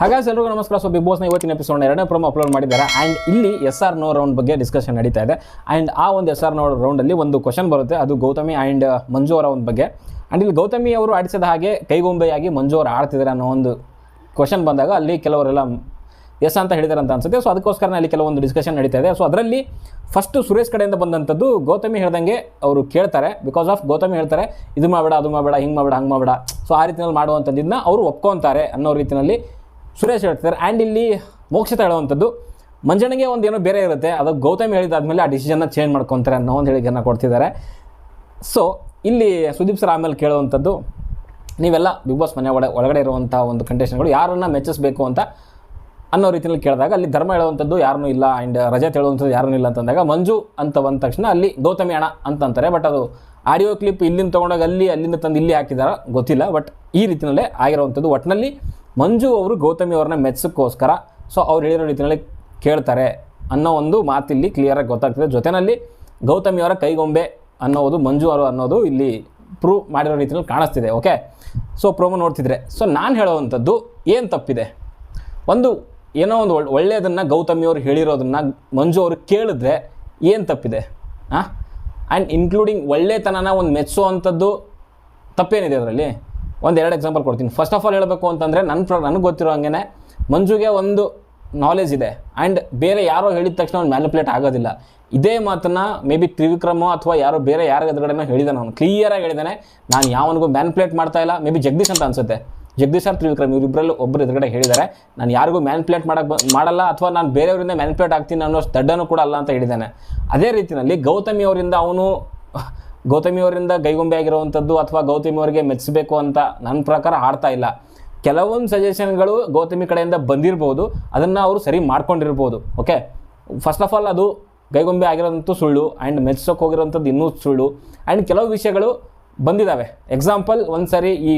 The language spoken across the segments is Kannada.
ಹಾಗಾಗಿ ಎಲ್ಲರಿಗೂ ನಮಸ್ಕಾರ. ಸೊ ಬಿಗ್ ಬಾಸ್ನ ಇವತ್ತಿನ ಎಪಿಸೋಡ್ ಎರಡನೇ ಪ್ರೊಮೋ ಅಪ್ಲೋಡ್ ಮಾಡಿದ್ದಾರೆ. ಆ್ಯಂಡ್ ಇಲ್ಲಿ ಎಸ್ ಆರ್ ನೋ ರೌಂಡ್ ಬಗ್ಗೆ ಡಿಸ್ಕಷನ್ ನಡೀತಾ ಇದೆ. ಆ್ಯಂಡ್ ಆ ಒಂದು ಎಸ್ ಆರ್ ನೋ ರೌಂಡಲ್ಲಿ ಒಂದು ಕ್ವಶನ್ ಬರುತ್ತೆ. ಅದು ಗೌತಮಿ ಆ್ಯಂಡ್ ಮಂಜು ಅವರ ಒಂದು ಬಗ್ಗೆ. ಆ್ಯಂಡ್ ಇಲ್ಲಿ ಗೌತಮಿ ಅವರು ಆಡಿಸಿದ ಹಾಗೆ ಕೈಗೊಂಬೆಯಾಗಿ ಮಂಜು ಅವರು ಆಡ್ತಿದ್ದಾರೆ ಅನ್ನೋ ಒಂದು ಕ್ವಶನ್ ಬಂದಾಗ ಅಲ್ಲಿ ಕೆಲವರೆಲ್ಲ ಎಸ್ ಅಂತ ಹೇಳಿದಾರೆ ಅಂತ ಅನ್ಸುತ್ತೆ. ಸೊ ಅದಕ್ಕೋಸ್ಕರ ಅಲ್ಲಿ ಕೆಲವೊಂದು ಡಿಸ್ಕಷನ್ ನಡೀತಾ ಇದೆ. ಸೊ ಅದರಲ್ಲಿ ಫಸ್ಟು ಸುರೇಶ್ ಕಡೆಯಿಂದ ಬಂದಂಥದ್ದು ಗೌತಮಿ ಹೇಳ್ದಂಗೆ ಅವರು ಕೇಳ್ತಾರೆ. ಬಿಕಾಸ್ ಆಫ್ ಗೌತಮಿ ಹೇಳ್ತಾರೆ, ಇದು ಮಾಡಬೇಡ, ಅದು ಮಾಡಬೇಡ, ಹಿಂಗೆ ಮಾಡಬೇಡ, ಹಂಗೆ ಮಾಡಬೇಡ. ಸೊ ಆ ರೀತಿಯಲ್ಲಿ ಮಾಡುವಂಥದ್ದನ್ನ ಅವರು ಒಪ್ಕೊತಾರೆ ಅನ್ನೋ ರೀತಿಯಲ್ಲಿ ಸುರೇಶ್ ಹೇಳ್ತಿದ್ದಾರೆ, ಆ್ಯಂಡ್ ಇಲ್ಲಿ ಮೋಕ್ಷಿತ ಹೇಳುವಂಥದ್ದು, ಮಂಜಣ್ಣಗೆ ಒಂದು ಏನೋ ಬೇರೆ ಇರುತ್ತೆ, ಅದು ಗೌತಮಿ ಹೇಳಿದಾದ್ಮೇಲೆ ಆ ಡಿಸಿಷನ್ನ ಚೇಂಜ್ ಮಾಡ್ಕೊತಾರೆ ಅನ್ನೋ ಒಂದು ಹೇಳಿಕೆಯನ್ನು ಕೊಡ್ತಿದ್ದಾರೆ. ಸೊ ಇಲ್ಲಿ ಸುದೀಪ್ ಸರ್ ಆಮೇಲೆ ಕೇಳುವಂಥದ್ದು, ನೀವೆಲ್ಲ ಬಿಗ್ ಬಾಸ್ ಮನೆ ಒಳ, ಒಳಗಡೆ ಇರುವಂಥ ಒಂದು ಕಂಡೀಷನ್ಗಳು ಯಾರನ್ನ ಮೆಚ್ಚಿಸ್ಬೇಕು ಅಂತ ಅನ್ನೋ ರೀತಿಯಲ್ಲಿ ಕೇಳಿದಾಗ, ಅಲ್ಲಿ ಧರ್ಮ ಹೇಳುವಂಥದ್ದು ಯಾರನ್ನೂ ಇಲ್ಲ ಆ್ಯಂಡ್ ರಜೆ ಹೇಳುವಂಥದ್ದು ಯಾರೂ ಇಲ್ಲ ಅಂತಂದಾಗ, ಮಂಜು ಅಂತ ಬಂದ ತಕ್ಷಣ ಅಲ್ಲಿ ಗೌತಮಿ ಅಣ್ಣ ಅಂತಂತಾರೆ ಬಟ್ ಅದು ಆಡಿಯೋ ಕ್ಲಿಪ್ ಇಲ್ಲಿಂದ ತೊಗೊಂಡಾಗ ಅಲ್ಲಿ, ಅಲ್ಲಿಂದ ತಂದು ಇಲ್ಲಿ ಹಾಕಿದಾರ, ಗೊತ್ತಿಲ್ಲ. ಬಟ್ ಈ ರೀತಿಯಲ್ಲೇ ಆಗಿರುವಂಥದ್ದು. ಒಟ್ಟಿನಲ್ಲಿ ಮಂಜು ಅವರು ಗೌತಮಿ ಅವ್ರನ್ನ ಮೆಚ್ಚೋಕ್ಕೋಸ್ಕರ ಸೊ ಅವ್ರು ಹೇಳಿರೋ ರೀತಿಯಲ್ಲಿ ಕೇಳ್ತಾರೆ ಅನ್ನೋ ಒಂದು ಮಾತಿಲ್ಲಿ ಕ್ಲಿಯರಾಗಿ ಗೊತ್ತಾಗ್ತದೆ. ಜೊತೆಯಲ್ಲಿ ಗೌತಮಿ ಅವರ ಕೈಗೊಂಬೆ ಅನ್ನೋದು, ಮಂಜು ಅವರು ಅನ್ನೋದು ಇಲ್ಲಿ ಪ್ರೂವ್ ಮಾಡಿರೋ ರೀತಿಯಲ್ಲಿ ಕಾಣಿಸ್ತಿದೆ ಓಕೆ ಸೊ ಪ್ರೋಮೋ ನೋಡ್ತಿದ್ರೆ. ಸೊ ನಾನು ಹೇಳೋವಂಥದ್ದು ಏನು ತಪ್ಪಿದೆ? ಒಂದು, ಏನೋ ಒಂದು ಒಳ್ಳೆ ಒಳ್ಳೆಯದನ್ನು ಗೌತಮಿ ಅವರು ಹೇಳಿರೋದನ್ನು ಮಂಜು ಅವರು ಕೇಳಿದ್ರೆ ಏನು ತಪ್ಪಿದೆ? ಹಾಂ ಆ್ಯಂಡ್ ಇನ್ಕ್ಲೂಡಿಂಗ್ ಒಳ್ಳೆತನನ ಒಂದು ಮೆಚ್ಚುವಂಥದ್ದು ತಪ್ಪೇನಿದೆ ಅದರಲ್ಲಿ? ಒಂದು ಎರಡು ಎಕ್ಸಾಂಪಲ್ ಕೊಡ್ತೀನಿ. ಫಸ್ಟ್ ಆಫ್ ಆಲ್ ಹೇಳಬೇಕು ಅಂತಂದರೆ ನನ್ನ ಪ್ರ ನನಗೆ ಗೊತ್ತಿರೋ ಹಂಗೆ ಮಂಜುಗೆ ಒಂದು ನಾಲೆಜ್ ಇದೆ ಆ್ಯಂಡ್ ಬೇರೆ ಯಾರೋ ಹೇಳಿದ ತಕ್ಷಣ ಅವ್ನು ಮ್ಯಾನಿಪುಲೇಟ್ ಆಗೋದಿಲ್ಲ. ಇದೇ ಮಾತನ್ನು ಮೇ ಬಿ ತ್ರಿವಿಕ್ರಮೋ ಅಥವಾ ಯಾರೋ ಬೇರೆ ಯಾರ ಎದುರುಗಡೆನೋ ಹೇಳಿದಾನೆ ಅವನು. ಕ್ಲಿಯರಾಗಿ ಹೇಳಿದಾನೆ, ನಾನು ಯಾವನಿಗೂ ಮ್ಯಾನಿಪುಲೇಟ್ ಮಾಡ್ತಾ ಇಲ್ಲ. ಮೇ ಬಿ ಜಗದೀಶ್ ಅಂತ ಅನ್ಸುತ್ತೆ. ಜಗದೀಶ್ ಸರ್ ತ್ರಿವಿಕ್ರಮ್ ಇವರಿಬ್ಬರಲ್ಲಿ ಒಬ್ಬರು ಎದುರುಗಡೆ ಹೇಳಿದ್ದಾರೆ ನಾನು ಯಾರಿಗೂ ಮ್ಯಾನಿಪುಲೇಟ್ ಮಾಡಕ್ಕೆ ಮಾಡಲ್ಲ ಅಥವಾ ನಾನು ಬೇರೆಯವರಿಂದ ಮ್ಯಾನಿಪುಲೇಟ್ ಆಗ್ತೀನಿ ಅನ್ನೋ ದಡ್ಡನೂ ಕೂಡ ಅಲ್ಲ ಅಂತ ಹೇಳಿದ್ದಾನೆ ಅದೇ ರೀತಿಯಲ್ಲಿ ಗೌತಮಿ ಅವರಿಂದ ಅವನು ಗೌತಮಿ ಅವರಿಂದ ಗೈಗೊಂಬೆ ಆಗಿರುವಂಥದ್ದು ಅಥವಾ ಗೌತಮಿ ಅವರಿಗೆ ಮೆಚ್ಚಬೇಕು ಅಂತ ನನ್ನ ಪ್ರಕಾರ ಆಡ್ತಾ ಇಲ್ಲ. ಕೆಲವೊಂದು ಸಜೆಷನ್ಗಳು ಗೌತಮಿ ಕಡೆಯಿಂದ ಬಂದಿರ್ಬೋದು, ಅದನ್ನು ಅವರು ಸರಿ ಮಾಡ್ಕೊಂಡಿರ್ಬೋದು ಓಕೆ ಫಸ್ಟ್ ಆಫ್ ಆಲ್ ಅದು ಗೈಗೊಂಬೆ ಆಗಿರೋಂಥ ಸುಳ್ಳು ಆ್ಯಂಡ್ ಮೆಚ್ಸೋಕೆ ಹೋಗಿರೋಂಥದ್ದು ಇನ್ನೂ ಸುಳ್ಳು. ಆ್ಯಂಡ್ ಕೆಲವು ವಿಷಯಗಳು ಬಂದಿದ್ದಾವೆ ಎಕ್ಸಾಂಪಲ್ ಒಂದು ಸರಿ ಈ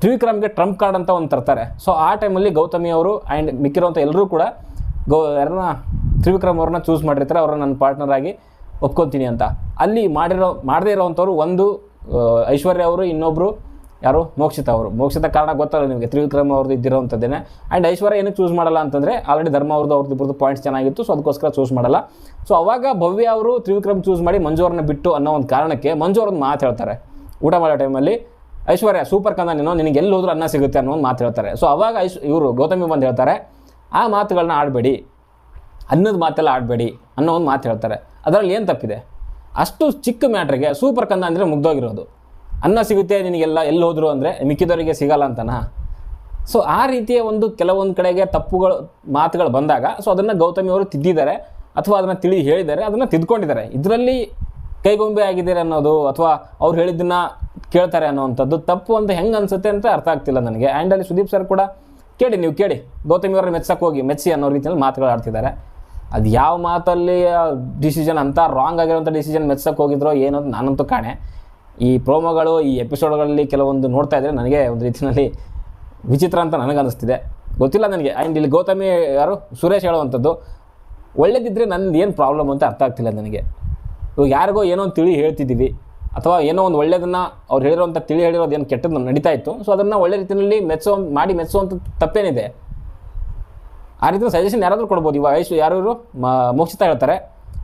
ತ್ರಿವಿಕ್ರಮ್ಗೆ ಟ್ರಂಪ್ ಕಾರ್ಡ್ ಅಂತ ಒಂದು ತರ್ತಾರೆ. ಸೊ ಆ ಟೈಮಲ್ಲಿ ಗೌತಮಿ ಅವರು ಆ್ಯಂಡ್ ಮಿಕ್ಕಿರೋಂಥ ಎಲ್ಲರೂ ಕೂಡ ಗೌ ಯಾರನ್ನ ತ್ರಿವಿಕ್ರಮ್ ಅವ್ರನ್ನ ಚೂಸ್ ಮಾಡಿರ್ತಾರೆ, ಅವ್ರನ್ನ ನನ್ನ ಪಾರ್ಟ್ನರ್ ಆಗಿ ಒಪ್ಕೊತೀನಿ ಅಂತ. ಅಲ್ಲಿ ಮಾಡಿರೋ, ಮಾಡದೇ ಇರೋವಂಥವ್ರು ಒಂದು ಐಶ್ವರ್ಯ ಅವರು ಇನ್ನೊಬ್ಬರು ಯಾರು? ಮೋಕ್ಷಿತ ಅವರು. ಮೋಕ್ಷಿತ ಕಾರಣ ಗೊತ್ತಲ್ಲ ನಿಮಗೆ. ತ್ರಿವಿಕ್ರಮ ಅವ್ರದ್ದು ಇದ್ದಿರೋವಂಥದ್ದೇನೆ ಆ್ಯಂಡ್ ಐಶ್ವರ್ಯ ಏನಕ್ಕೆ ಚೂಸ್ ಮಾಡಲ್ಲ ಅಂತಂದರೆ ಆಲ್ರೆಡಿ ಧರ್ಮ ಅವ್ರದ್ದು ಅವ್ರದ್ದು ಇಬ್ಬರದ್ದು ಪಾಯಿಂಟ್ಸ್ ಚೆನ್ನಾಗಿತ್ತು ಸೊ ಅದಕ್ಕೋಸ್ಕರ ಚೂಸ್ ಮಾಡಲ್ಲ. ಸೊ ಅವಾಗ ಭವ್ಯ ಅವರು ತ್ರಿವಿಕ್ರಮ್ ಚೂಸ್ ಮಾಡಿ ಮಂಜು ಬಿಟ್ಟು ಅನ್ನೋ ಒಂದು ಕಾರಣಕ್ಕೆ ಮಂಜು ಅವ್ರನ್ನ ಮಾತು ಹೇಳ್ತಾರೆ. ಊಟ ಮಾಡೋ ಟೈಮಲ್ಲಿ ಐಶ್ವರ್ಯ ಸೂಪರ್ ಕಂದ ನೀನು, ನಿನಗೆ ಎಲ್ಲಿ ಹೋದ್ರೂ ಅನ್ನ ಸಿಗುತ್ತೆ ಅನ್ನೋ ಒಂದು ಮಾತು ಹೇಳ್ತಾರೆ. ಸೊ ಅವಾಗ ಐಶ್, ಇವರು ಗೌತಮಿ ಬಂದು ಹೇಳ್ತಾರೆ, ಆ ಮಾತುಗಳನ್ನ ಆಡಬೇಡಿ. ಅನ್ನದ ಮಾತೆಲ್ಲ ಆಡಬೇಡಿ ಅನ್ನೋ ಒಂದು ಮಾತು ಹೇಳ್ತಾರೆ. ಅದರಲ್ಲಿ ಏನು ತಪ್ಪಿದೆ? ಅಷ್ಟು ಚಿಕ್ಕ ಮ್ಯಾಟ್ರಿಗೆ ಸೂಪರ್ ಕಂದ ಅಂದರೆ ಮುಗ್ದೋಗಿರೋದು. ಅನ್ನ ಸಿಗುತ್ತೆ, ನಿನಗೆಲ್ಲ ಎಲ್ಲಿ ಹೋದರು ಅಂದರೆ ಮಿಕ್ಕಿದವರಿಗೆ ಸಿಗಲ್ಲ ಅಂತನಾ? ಸೊ ಆ ರೀತಿಯ ಒಂದು ಕೆಲವೊಂದು ಕಡೆಗೆ ತಪ್ಪುಗಳು, ಮಾತುಗಳು ಬಂದಾಗ ಸೊ ಅದನ್ನು ಗೌತಮಿ ಅವರು ತಿದ್ದಿದ್ದಾರೆ, ಅಥವಾ ಅದನ್ನು ತಿಳಿ ಹೇಳಿದ್ದಾರೆ, ಅದನ್ನು ತಿದ್ಕೊಂಡಿದ್ದಾರೆ. ಇದರಲ್ಲಿ ಕೈಗೊಂಬೆ ಆಗಿದ್ದಾರೆ ಅನ್ನೋದು, ಅಥವಾ ಅವ್ರು ಹೇಳಿದ್ದನ್ನ ಕೇಳ್ತಾರೆ ಅನ್ನೋವಂಥದ್ದು ತಪ್ಪು ಅಂತ ಹೆಂಗೆ ಅನಿಸುತ್ತೆ ಅಂತ ಅರ್ಥ ಆಗ್ತಿಲ್ಲ ನನಗೆ. ಆ್ಯಂಡ್ ಅಲ್ಲಿ ಸುದೀಪ್ ಸರ್ ಕೂಡ, ಕೇಳಿ, ನೀವು ಕೇಳಿ. ಗೌತಮಿ ಅವರ ಮೆಚ್ಚಕ್ಕೆ ಹೋಗಿ, ಮೆಚ್ಚಿ ಅನ್ನೋ ರೀತಿಯಲ್ಲಿ ಮಾತುಗಳು ಆಡ್ತಿದ್ದಾರೆ. ಅದು ಯಾವ ಮಾತಲ್ಲಿ ಡಿಸಿಷನ್ ಅಂತ ರಾಂಗ್ ಆಗಿರೋಂಥ ಡಿಸಿಷನ್ ಮೆಚ್ಚಕ್ಕೆ ಹೋಗಿದ್ರೋ ಏನೋ ನಾನಂತೂ ಕಾಣೆ. ಈ ಪ್ರೋಮೋಗಳು, ಈ ಎಪಿಸೋಡ್ಗಳಲ್ಲಿ ಕೆಲವೊಂದು ನೋಡ್ತಾ ಇದ್ದರೆ ನನಗೆ ಒಂದು ರೀತಿಯಲ್ಲಿ ವಿಚಿತ್ರ ಅಂತ ನನಗನ್ನಿಸ್ತಿದೆ. ಗೊತ್ತಿಲ್ಲ ನನಗೆ. ಆ್ಯಂಡ್ ಇಲ್ಲಿ ಗೌತಮಿ ಯಾರು? ಸುರೇಶ್ ಹೇಳುವಂಥದ್ದು ಒಳ್ಳೇದಿದ್ದರೆ ನಂದು ಏನು ಪ್ರಾಬ್ಲಮ್ ಅಂತ ಅರ್ಥ ಆಗ್ತಿಲ್ಲ ನನಗೆ. ಇವಾಗ ಯಾರಿಗೋ ಏನೋ ಒಂದು ತಿಳಿ ಹೇಳ್ತಿದ್ದೀವಿ. ಅಥವಾ ಏನೋ ಒಂದು ಒಳ್ಳೆಯದನ್ನು ಅವ್ರು ಹೇಳಿರೋಂಥ ತಿಳಿ ಹೇಳಿರೋದು ಏನು ಕೆಟ್ಟದ್ದು ನಡೀತಾ ಇತ್ತು. ಸೊ ಅದನ್ನು ಒಳ್ಳೆ ರೀತಿಯಲ್ಲಿ ಮೆಚ್ಚೋ, ಮಾಡಿ ಮೆಚ್ಚುವಂಥ ತಪ್ಪೇನಿದೆ. ಆ ರೀತಿ ಸಜೆಷನ್ ಯಾರಾದರೂ ಕೊಡ್ಬೋದು. ಇವಾಗ ಐಶು ಯಾರು ಮೋಕ್ಷಿತ ಹೇಳ್ತಾರೆ,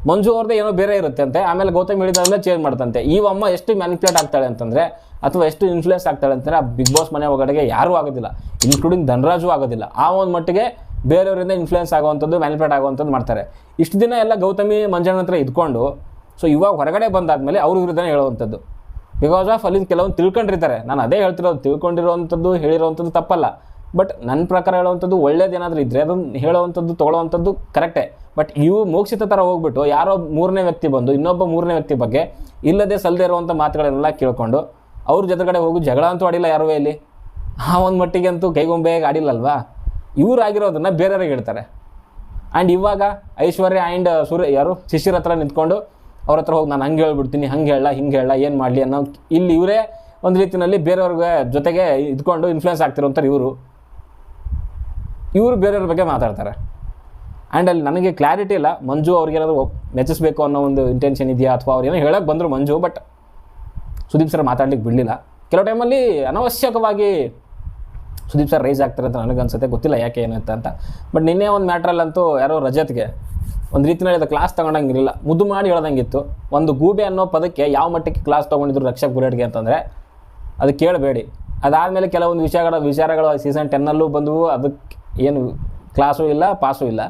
ಮಂಜು ಅವ್ರದ್ದು ಏನೋ ಬೇರೆ ಇರುತ್ತೆ ಅಂತೆ ಆಮೇಲೆ ಗೌತಮ್ ಹೇಳಿದಾಗಲೇ ಚೇಂಜ್ ಮಾಡ್ತಂತೆ. ಈ ಅಮ್ಮ ಎಷ್ಟು ಮ್ಯಾನಿಪ್ಯುಲೇಟ್ ಆಗ್ತಾಳೆ ಅಂತಂದರೆ, ಅಥವಾ ಎಷ್ಟು ಇನ್ಫ್ಲೂಯೆನ್ಸ್ ಆಗ್ತಾಳೆ ಅಂತಂದರೆ, ಆ ಬಿಗ್ ಬಾಸ್ ಮನೆ ಒಳಗಡೆಗೆ ಯಾರೂ ಆಗೋದಿಲ್ಲ. ಇನ್ಕ್ಲೂಡಿಂಗ್ ಧನರಾಜು ಆಗೋದಿಲ್ಲ. ಆ ಒಂದು ಮಟ್ಟಿಗೆ ಬೇರೆಯವರಿಂದ ಇನ್ಫ್ಲೂಯೆನ್ಸ್ ಆಗುವಂಥದ್ದು ಮ್ಯಾನಿಪ್ಯುಲೇಟ್ ಆಗುವಂಥದ್ದು ಮಾಡ್ತಾರೆ. ಇಷ್ಟು ದಿನ ಎಲ್ಲ ಗೌತಮಿ ಮಂಜಣ್ಣ ಹತ್ರ ಇದ್ಕೊಂಡು ಸೊ ಇವಾಗ ಹೊರಗಡೆ ಬಂದಾದಮೇಲೆ ಅವ್ರ ವಿರುದ್ಧನೇ ಹೇಳುವಂಥದ್ದು. ಬಿಕಾಸ್ ಆಫ್ ಅಲ್ಲಿ ಕೆಲವೊಂದು ತಿಳ್ಕೊಂಡಿರ್ತಾರೆ. ನಾನು ಅದೇ ಹೇಳ್ತಿರೋದು, ತಿಳ್ಕೊಂಡಿರೋವಂಥದ್ದು, ಹೇಳಿರೋವಂಥದ್ದು ತಪ್ಪಲ್ಲ. ಬಟ್ ನನ್ನ ಪ್ರಕಾರ ಹೇಳುವಂಥದ್ದು ಒಳ್ಳೇದೇನಾದರೂ ಇದ್ದರೆ ಅದನ್ನು ಹೇಳುವಂಥದ್ದು, ತೊಗೊಳ್ಳೋವಂಥದ್ದು ಕರೆಕ್ಟೇ ಬಟ್ ಇವು ಮೋಕ್ಷಿತ ಥರ ಹೋಗ್ಬಿಟ್ಟು ಯಾರೋ ಮೂರನೇ ವ್ಯಕ್ತಿ ಬಂದು, ಇನ್ನೊಬ್ಬ ಮೂರನೇ ವ್ಯಕ್ತಿ ಬಗ್ಗೆ ಇಲ್ಲದೆ ಸಲ್ಲದೆ ಇರುವಂಥ ಮಾತುಗಳನ್ನೆಲ್ಲ ಕೇಳ್ಕೊಂಡು ಅವ್ರ ಜೊತೆಗಡೆ ಹೋಗಿ ಜಗಳ ಅಂತೂ ಆಡಿಲ್ಲ ಯಾರೂ ಇಲ್ಲಿ? ಆ ಒಂದು ಮಟ್ಟಿಗೆ ಅಂತೂ ಕೈಗೊಂಬೆಗೆ ಆಡಿಲ್ಲಲ್ವಾ? ಇವ್ರು ಆಗಿರೋದನ್ನು ಬೇರೆಯವ್ರಿಗೆ ಹೇಳ್ತಾರೆ. ಆ್ಯಂಡ್ ಇವಾಗ ಐಶ್ವರ್ಯ ಆ್ಯಂಡ್ ಸೂರ್ಯ ಯಾರು? ಶಿಷ್ಯರ ಹತ್ರ ನಿಂತ್ಕೊಂಡು ಅವ್ರ ಹತ್ರ ಹೋಗಿ ನಾನು ಹಂಗೆ ಹೇಳ್ಬಿಡ್ತೀನಿ, ಹಂಗೆ ಹೇಳ, ಹಿಂಗೆ ಹೇಳ, ಏನು ಮಾಡಲಿ ಅನ್ನೋ ಇಲ್ಲಿ ಇವರೇ ಒಂದು ರೀತಿಯಲ್ಲಿ ಬೇರೆಯವ್ರಿಗೆ ಜೊತೆಗೆ ಇದ್ಕೊಂಡು ಇನ್ಫ್ಲೂಯೆನ್ಸ್ ಆಗ್ತಿರೋಂಥವ್ರು ಇವರು. ಇವರು ಬೇರೆಯವ್ರ ಬಗ್ಗೆ ಮಾತಾಡ್ತಾರೆ. ಆ್ಯಂಡ್ ಅಲ್ಲಿ ನನಗೆ ಕ್ಲಾರಿಟಿ ಇಲ್ಲ. ಮಂಜು ಅವ್ರಿಗೇನಾದ್ರು ಮೆಚ್ಚಿಸ್ಬೇಕು ಅನ್ನೋ ಒಂದು ಇಂಟೆನ್ಷನ್ ಇದೆಯಾ ಅಥವಾ ಅವ್ರು ಏನೋ ಹೇಳೋಕೆ ಬಂದರು ಮಂಜು ಬಟ್ ಸುದೀಪ್ ಸರ್ ಮಾತಾಡ್ಲಿಕ್ಕೆ ಬಿಡಲಿಲ್ಲ. ಕೆಲವು ಟೈಮಲ್ಲಿ ಅನವಶ್ಯಕವಾಗಿ ಸುದೀಪ್ ಸರ್ ರೈಸ್ ಆಗ್ತಾರೆ ಅಂತ ನನಗೆ ಅನ್ಸುತ್ತೆ ಗೊತ್ತಿಲ್ಲ ಯಾಕೆ ಏನಂತ ಅಂತ. ಬಟ್ ನಿನ್ನೆ ಒಂದು ಮ್ಯಾಟ್ರಲ್ಲಂತೂ ಯಾರೋ ರಜತ್ಗೆ ಒಂದು ರೀತಿ ಅದು ಕ್ಲಾಸ್ ತೊಗೊಂಡಂಗಿರಲಿಲ್ಲ ಮುದ್ದು ಮಾಡಿ ಹೇಳ್ದಂಗಿತ್ತು. ಒಂದು ಗೂಬೆ ಅನ್ನೋ ಪದಕ್ಕೆ ಯಾವ ಮಟ್ಟಕ್ಕೆ ಕ್ಲಾಸ್ ತೊಗೊಂಡಿದ್ರು ರಕ್ಷಕ್ ಬುಲೆಟ್ಗೆ ಅಂತಂದರೆ, ಅದು ಕೇಳಬೇಡಿ. ಅದಾದಮೇಲೆ ಕೆಲವೊಂದು ವಿಷಯಗಳ ವಿಚಾರಗಳು ಸೀಸನ್ ಟೆನ್ನಲ್ಲೂ ಬಂದವು. ಅದಕ್ಕೆ ಏನು ಕ್ಲಾಸು ಇಲ್ಲ ಪಾಸು ಇಲ್ಲ.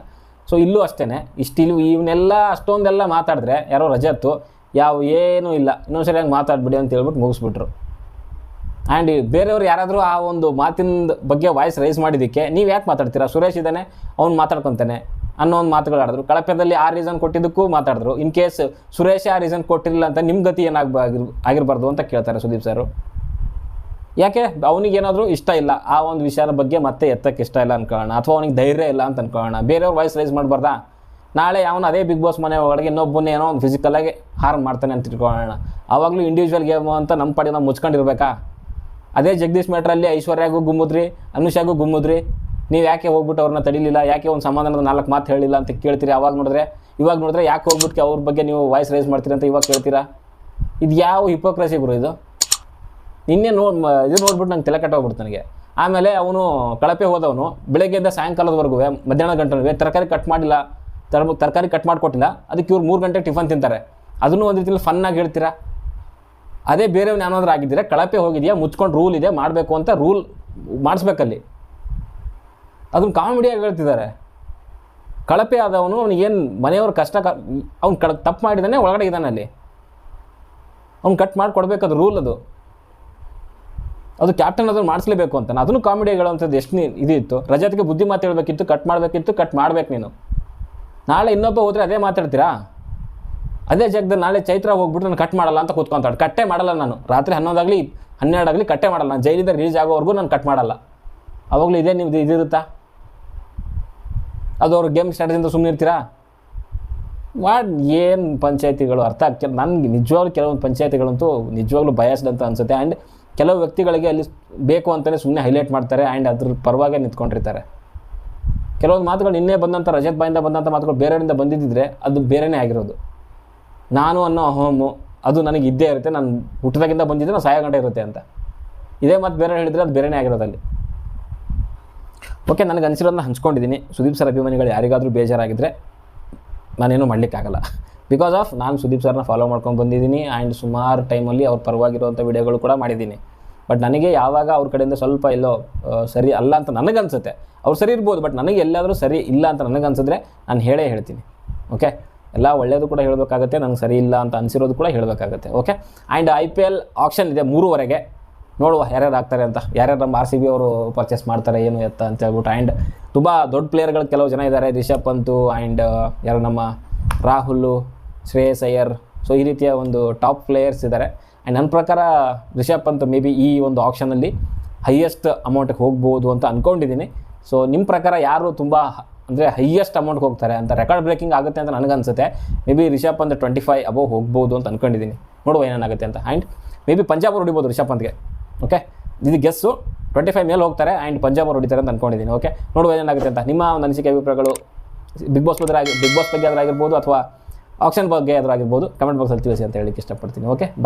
ಸೊ ಇಲ್ಲೂ ಅಷ್ಟೇ ಇಷ್ಟಿಲ್ಲೂ ಇವನ್ನೆಲ್ಲ ಅಷ್ಟೊಂದೆಲ್ಲ ಮಾತಾಡಿದ್ರೆ, ಯಾರೋ ರಜತ್ತು ಯಾವ ಏನೂ ಇಲ್ಲ. ಇನ್ನೊಂದ್ಸರಿ ಹಂಗೆ ಮಾತಾಡ್ಬಿಡಿ ಅಂತ ಹೇಳ್ಬಿಟ್ಟು ಮುಗಿಸ್ಬಿಟ್ರು. ಆ್ಯಂಡ್ ಬೇರೆಯವ್ರು ಯಾರಾದರೂ ಆ ಒಂದು ಮಾತಿನ ಬಗ್ಗೆ ವಾಯ್ಸ್ ರೈಸ್ ಮಾಡಿದ್ದಕ್ಕೆ ನೀವು ಯಾಕೆ ಮಾತಾಡ್ತೀರಾ? ಸುರೇಶ್ ಇದ್ದಾನೆ, ಅವ್ನು ಮಾತಾಡ್ಕೊತಾನೆ ಅನ್ನೋ ಒಂದು ಮಾತುಗಳು ಆಡಿದ್ರು. ಕಳಪೆದಲ್ಲಿ ಆ ರೀಸನ್ ಕೊಟ್ಟಿದ್ದಕ್ಕೂ ಮಾತಾಡಿದ್ರು. ಇನ್ ಕೇಸ್ ಸುರೇಶ್ ಆ ರೀಸನ್ ಕೊಟ್ಟಿರಲಿಲ್ಲ ಅಂತ ನಿಮ್ಮ ಗತಿ ಏನಾಗ ಆಗಿರಬಾರ್ದು ಅಂತ ಕೇಳ್ತಾರೆ ಸುದೀಪ್ ಸರ್ ಯಾಕೆ? ಅವನಿಗೇನಾದರೂ ಇಷ್ಟ ಇಲ್ಲ. ಆ ಒಂದು ವಿಷಯದ ಬಗ್ಗೆ ಮತ್ತೆ ಎತ್ತಕ್ಕೆ ಇಷ್ಟ ಇಲ್ಲ ಅನ್ಕೊಳ್ಳೋಣ. ಅಥವಾ ಅವ್ನಿಗೆ ಧೈರ್ಯ ಇಲ್ಲ ಅಂತ ಅನ್ಕೊಳ್ಳೋಣ. ಬೇರೆಯವ್ರು ವಾಯ್ಸ್ ರೈಸ್ ಮಾಡಬಾರ್ದಾ? ನಾಳೆ ಅವನು ಅದೇ ಬಿಗ್ ಬಾಸ್ ಮನೆ ಒಳಗೆ ಇನ್ನೊಬ್ಬನೇ ಏನೋ ಒಂದು ಫಿಸಿಕಲಾಗಿ ಹಾರ್ಮ್ ಮಾಡ್ತಾನೆ ಅಂತ ತಿಳ್ಕೊಳ್ಳೋಣ. ಆವಾಗಲೂ ಇಂಡಿವಿಜುವಲ್ ಗೇಮು ಅಂತ ನಮ್ಮ ಪಾಡಿ ನಾವು ಮುಚ್ಕೊಂಡಿರ್ಬೇಕಾ? ಅದೇ ಜಗದೀಶ್ ಮೇಟ್ರಲ್ಲಿ ಐಶ್ವರ್ಯಾಗೂ ಗುಮ್ಮುದ್ರಿ, ಅನುಷಾಗೂ ಗುಮ್ಮುದ್ರಿ. ನೀವು ಯಾಕೆ ಹೋಗ್ಬಿಟ್ಟು ಅವ್ರನ್ನ ತಡಿಲಿಲ್ಲ? ಯಾಕೆ ಒಂದು ಸಮಾಧಾನದ ನಾಲ್ಕು ಮಾತು ಹೇಳಿಲ್ಲ ಅಂತ ಕೇಳ್ತೀರಿ ಅವಾಗ ನೋಡಿದ್ರೆ? ಇವಾಗ ನೋಡಿದ್ರೆ ಯಾಕೆ ಹೋಗ್ಬಿಟ್ಟು ಅವ್ರ ಬಗ್ಗೆ ನೀವು ವಾಯ್ಸ್ ರೈಸ್ ಮಾಡ್ತೀರಿ ಅಂತ ಇವಾಗ ಕೇಳ್ತೀರಾ? ಇದು ಯಾವ ಹಿಪೋಕ್ರಸಿ ಗುರು ಇದು? ನಿನ್ನೆ ನೋಡಿ ಇದು ನೋಡ್ಬಿಟ್ಟು ನಂಗೆ ತಲೆ ಕೆಟ್ಟೋಗ್ಬಿಡ್ತು ನನಗೆ. ಆಮೇಲೆ ಅವನು ಕಳಪೆ ಹೋದವನು ಬೆಳಗ್ಗೆಯಿಂದ ಸಾಯಂಕಾಲದವರೆಗೂ, ಮಧ್ಯಾಹ್ನ ಗಂಟೆ ತರಕಾರಿ ಕಟ್ ಮಾಡಿಲ್ಲ ತರ ತರಕಾರಿ ಕಟ್ ಮಾಡಿಕೊಟ್ಟಿಲ್ಲ, ಅದಕ್ಕೆ ಇವ್ರು ಮೂರು ಗಂಟೆಗೆ ಟಿಫನ್ ತಿಂತಾರೆ. ಅದನ್ನು ಒಂದು ರೀತಿಯಲ್ಲಿ ಫನ್ನಾಗಿ ಹೇಳ್ತೀರಾ? ಅದೇ ಬೇರೆಯವ್ನು ಏನಾದರೂ ಆಗಿದ್ದೀರಾ? ಕಳಪೆ ಹೋಗಿದೆಯಾ? ಮುಚ್ಕೊಂಡು ರೂಲ್ ಇದೆ, ಮಾಡಬೇಕು ಅಂತ ರೂಲ್ ಮಾಡಿಸ್ಬೇಕಲ್ಲಿ. ಅದನ್ನು ಕಾಮಿಡಿಯಾಗಿ ಹೇಳ್ತಿದ್ದಾರೆ. ಕಳಪೆ ಆದವನು ಏನು ಮನೆಯವ್ರ ಕಷ್ಟ ಕ ಅವ್ನು ಕಳ ತಪ್ಪು ಮಾಡಿದಾನೆ, ಒಳಗಡೆ ಇದ್ದಾನೆ ಅಲ್ಲಿ. ಅವ್ನು ಕಟ್ ಮಾಡಿ ಕೊಡಬೇಕದು ರೂಲ್ ಅದು. ಅದು ಕ್ಯಾಪ್ಟನ್ ಅದನ್ನು ಮಾಡಿಸ್ಲೇಬೇಕು ಅಂತ. ಅದನ್ನು ಕಾಮಿಡಿ ಹೇಳುವಂಥದ್ದು ಎಷ್ಟು ಇದು ಇತ್ತು. ರಜಾತಿಗೆ ಬುದ್ಧಿ ಮಾತು ಹೇಳಬೇಕಿತ್ತು ಕಟ್ ಮಾಡಬೇಕಿತ್ತು ಕಟ್ ಮಾಡಬೇಕು ನೀನು. ನಾಳೆ ಇನ್ನೊಬ್ಬ ಹೋದರೆ ಅದೇ ಮಾತಾಡ್ತೀರಾ? ಅದೇ ಜಾಗದಲ್ಲಿ ನಾಳೆ ಚೈತ್ರ ಹೋಗ್ಬಿಟ್ಟು ನಾನು ಕಟ್ ಮಾಡಲ್ಲ ಅಂತ ಕೂತ್ಕೊಂತಾಳೆ. ಕಟ್ಟೆ ಮಾಡಲ್ಲ ನಾನು. ರಾತ್ರಿ ಹನ್ನೊಂದಾಗಲಿ ಹನ್ನೆರಡಾಗಲಿ ಕಟ್ಟೆ ಮಾಡಲ್ಲ. ನಾನು ಜೈಲಿಂದ ರಿಲೀಸ್ ಆಗೋವರೆಗೂ ನಾನು ಕಟ್ ಮಾಡಲ್ಲ. ಅವಾಗಲೂ ಇದೇ ನಿಮ್ದು ಇದಿರುತ್ತಾ ಅದು ಅವ್ರ ಗೇಮ್ ಸ್ಟ್ರಾಟಜಿಯಿಂದ ಸುಮ್ಮನೆ ಇರ್ತೀರಾ? ವಾಟ್, ಏನು ಪಂಚಾಯತಿಗಳು? ಅರ್ಥ ಆಗ್ತಿಲ್ಲ. ನನಗೆ ನಿಜವಾಗ್ಲೂ ಕೆಲವೊಂದು ಪಂಚಾಯತಿಗಳಂತೂ ನಿಜವಾಗ್ಲೂ ಬಯಸ್ಡ್ ಅಂತ ಅನಿಸುತ್ತೆ. ಆ್ಯಂಡ್ ಕೆಲವು ವ್ಯಕ್ತಿಗಳಿಗೆ ಅಲ್ಲಿ ಬೇಕು ಅಂತಲೇ ಸುಮ್ಮನೆ ಹೈಲೈಟ್ ಮಾಡ್ತಾರೆ ಆ್ಯಂಡ್ ಅದ್ರ ಪರವಾಗಿ ನಿಂತ್ಕೊಂಡಿರ್ತಾರೆ. ಕೆಲವೊಂದು ಮಾತುಗಳು ನಿನ್ನೆ ಬಂದಂಥ ರಜತ್ ಬಾಯಿಂದ ಬಂದಂಥ ಮಾತುಗಳು ಬೇರೆಯವರಿಂದ ಬಂದಿದ್ದಿದ್ರೆ ಅದು ಬೇರೆಯೇ ಆಗಿರೋದು. ನಾನು ಅನ್ನೋ ಅಹೋಮು, ಅದು ನನಗೆ ಇದ್ದೇ ಇರುತ್ತೆ, ನಾನು ಹುಟ್ಟದಾಗಿಂದ ಬಂದಿದ್ದರೆ ನಾನು ಸಹಾಯ ಗಂಟೆ ಇರುತ್ತೆ ಅಂತ. ಇದೇ ಮತ್ತು ಬೇರೆ ಹೇಳಿದರೆ ಅದು ಬೇರೆಯೇ ಆಗಿರೋದಲ್ಲಿ ಓಕೆ ನನಗೆ ಅನಿಸಿರೋದನ್ನ ಹಂಚ್ಕೊಂಡಿದ್ದೀನಿ. ಸುದೀಪ್ ಸರ್ ಅಭಿಮಾನಿಗಳು ಯಾರಿಗಾದರೂ ಬೇಜಾರಾಗಿದ್ದರೆ ನಾನೇನು ಮಾಡಲಿಕ್ಕಾಗಲ್ಲ. ಬಿಕಾಸ್ ಆಫ್ ನಾನು ಸುದೀಪ್ ಸರ್ನ ಫಾಲೋ ಮಾಡ್ಕೊಂಡು ಬಂದಿದ್ದೀನಿ ಆ್ಯಂಡ್ ಸುಮಾರು ಟೈಮಲ್ಲಿ ಅವ್ರ ಪರವಾಗಿರುವಂಥ ವಿಡಿಯೋಗಳು ಕೂಡ ಮಾಡಿದ್ದೀನಿ. ಬಟ್ ನನಗೆ ಯಾವಾಗ ಅವ್ರ ಕಡೆಯಿಂದ ಸ್ವಲ್ಪ ಎಲ್ಲೋ ಸರಿ ಅಲ್ಲ ಅಂತ ನನಗನ್ಸುತ್ತೆ. ಅವ್ರು ಸರಿ ಇರ್ಬೋದು ಬಟ್ ನನಗೆ ಎಲ್ಲಾದರೂ ಸರಿ ಇಲ್ಲ ಅಂತ ನನಗನ್ಸಿದ್ರೆ ನಾನು ಹೇಳೇ ಹೇಳ್ತೀನಿ. ಓಕೆ ಎಲ್ಲ ಒಳ್ಳೆಯದು ಕೂಡ ಹೇಳಬೇಕಾಗತ್ತೆ ನನಗೆ ಸರಿ ಇಲ್ಲ ಅಂತ ಅನಿಸಿರೋದು ಕೂಡ ಹೇಳಬೇಕಾಗತ್ತೆ. Okay and I P L option ಇದೆ ಮೂರುವರೆಗೆ. ನೋಡುವ ಯಾರ್ಯಾರು ಆಗ್ತಾರೆ ಅಂತ. ಯಾರ್ಯಾರು ನಮ್ಮ ಆರ್ ಸಿ ಬಿ ಅವರು ಪರ್ಚೇಸ್ ಮಾಡ್ತಾರೆ, ಏನು ಎತ್ತ ಅಂತ ಹೇಳ್ಬಿಟ್ಟು. ಆ್ಯಂಡ್ ತುಂಬ ದೊಡ್ಡ ಪ್ಲೇಯರ್ಗಳು ಕೆಲವು ಜನ ಇದ್ದಾರೆ. ರಿಷಬ್ ಪಂತು ಆ್ಯಂಡ್ ಯಾರು ನಮ್ಮ ರಾಹುಲ್ ಶ್ರೇಯಸ್ ಅಯ್ಯರ್ ಸೊ ಈ ರೀತಿಯ ಒಂದು ಟಾಪ್ ಪ್ಲೇಯರ್ಸ್ ಇದ್ದಾರೆ ಆ್ಯಂಡ್ ನನ್ನ ಪ್ರಕಾರ ರಿಷಬ್ ಪಂತ್ ಮೇ ಬಿ ಈ ಒಂದು ಆಪ್ಷನಲ್ಲಿ ಹೈಯೆಸ್ಟ್ ಅಮೌಂಟಿಗೆ ಹೋಗ್ಬೋದು ಅಂತ ಅಂದ್ಕೊಂಡಿದ್ದೀನಿ ಸೊ ನಿಮ್ಮ ಪ್ರಕಾರ ಯಾರು ತುಂಬ ಅಂದರೆ ಹೈಯೆಸ್ಟ್ ಅಮೌಂಟ್ಗೆ ಹೋಗ್ತಾರೆ? ಅಂತ ರೆಕಾರ್ಡ್ ಬ್ರೇಕಿಂಗ್ ಆಗುತ್ತೆ ಅಂತ ನನಗನ್ಸುತ್ತೆ may be Rishabh Pant twenty five above ಹೋಗ್ಬೋದು ಅಂತ ಅಂದ್ಕೊಂಡಿದ್ದೀನಿ ನೋಡುವ ಏನೇನಾಗುತ್ತೆ ಅಂತ. ಆ್ಯಂಡ್ ಮೇ ಬಿ ಪಂಜಾಬ್ ಹೊಡಿಬೋದು ರಿಷಬ್ ಪಂತ್ಗೆ. ಓಕೆ ಇದು ಗೆಸ್ಸು ಟ್ವೆಂಟಿ ಫೈವ್ ಮೇಲೆ ಹೋಗ್ತಾರೆ ಆ್ಯಂಡ್ ಪಂಜಾಬ್ ಅವ್ರು ಹೊಡಿತಾರೆ ಅಂತ ಅಂದ್ಕೊಂಡಿದ್ದೀನಿ ಓಕೆ ನೋಡುವ ಏನಾಗುತ್ತೆ ಅಂತ. ನಿಮ್ಮ ಒಂದು ಅನಿಸಿಕೆ, ಅಭಿಪ್ರಾಯಗಳು ಬಿಗ್ ಬಾಸ್ ಬಗ್ಗೆ ಬಿಗ್ ಬಾಸ್ ಬಗ್ಗೆ ಅದರಾಗಿರ್ಬೋದು ಅಥವಾ ಆಪ್ಷನ್ ಬಗ್ಗೆ ಆದರೂ ಆಗಿರ್ಬೋದು ಕಮೆಂಟ್ ಬಾಕ್ಸಲ್ಲಿ ತಿಳಿಸಿ ಅಂತ ಹೇಳಿಕ್ಕೆ ಇಷ್ಟಪಡ್ತೀನಿ. Okay bye